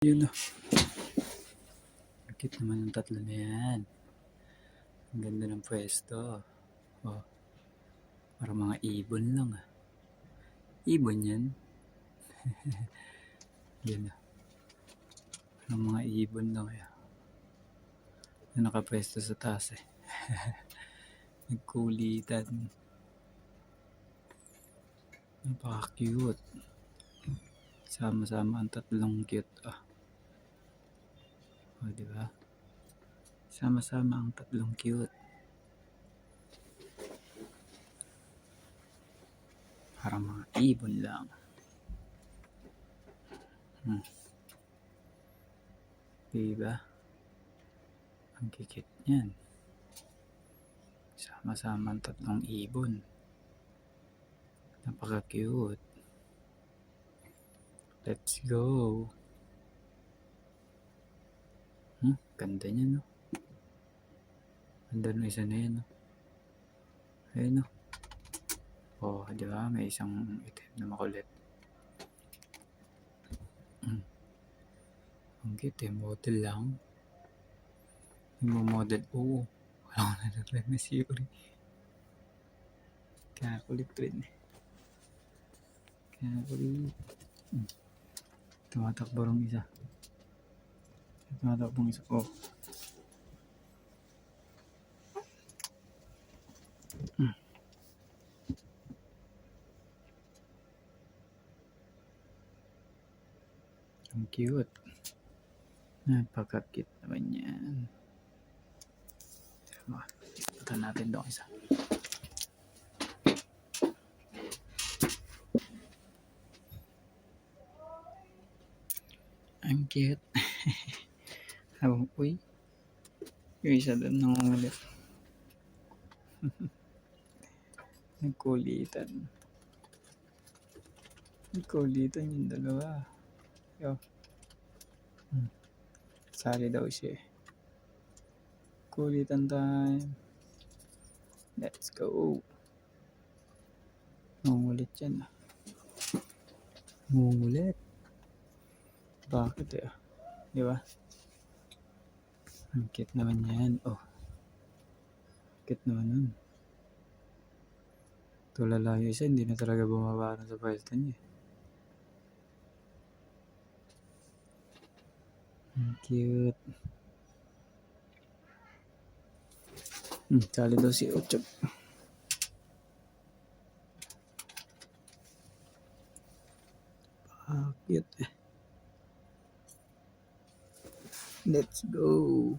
Yun na. Bakit naman yung tatlo na yan? Ang ganda ng pwesto. Oh. Para mga ibon lang. Ibon yan. Yun na. Parang mga ibon lang. Na nakapwesto sa taas eh. Nagkulitan. Napaka-cute. Sama-sama ang tatlong cute ah. O, di ba? Sama-sama ang tatlong cute. Parang mga ibon lang. Hmm. Diba? Ang kikit niyan. Sama-sama ang tatlong ibon. Napaka-cute. Let's go. Hmm, ganda niya, no? Ganda ng isa na yan, no? Ayun, no? Oh, di ba? May isang itim na makulit. Hmm. Ang cute, eh. Model lang. Yung model, oo. Wala ko nalaglag na Yuri. Kaya kulit rin, eh. Kaya kulit. Hmm. Tumatakbo rong isa. Tumatakbo isa. Oh. Hmm. Ang cute. Napaka-cute naman yan. Diba? Punta natin doon isa. Ang cute. Habang, uy. Yung isa doon nangungulit. Nagkulitan. Nagkulitan yung dalawa. Yo. Hmm. Sali daw siya eh. Kulitan time. Let's go. Nangungulit yan ah. Nangungulit. Bakit eh? Di ba? Ang cute naman yan. Oh. Cute naman nun. Tulala yung isa, hindi na talaga bumaba sa pwesto niya. Ang cute. Hmm, sali daw si Ochop. Ah, cute eh. Let's go.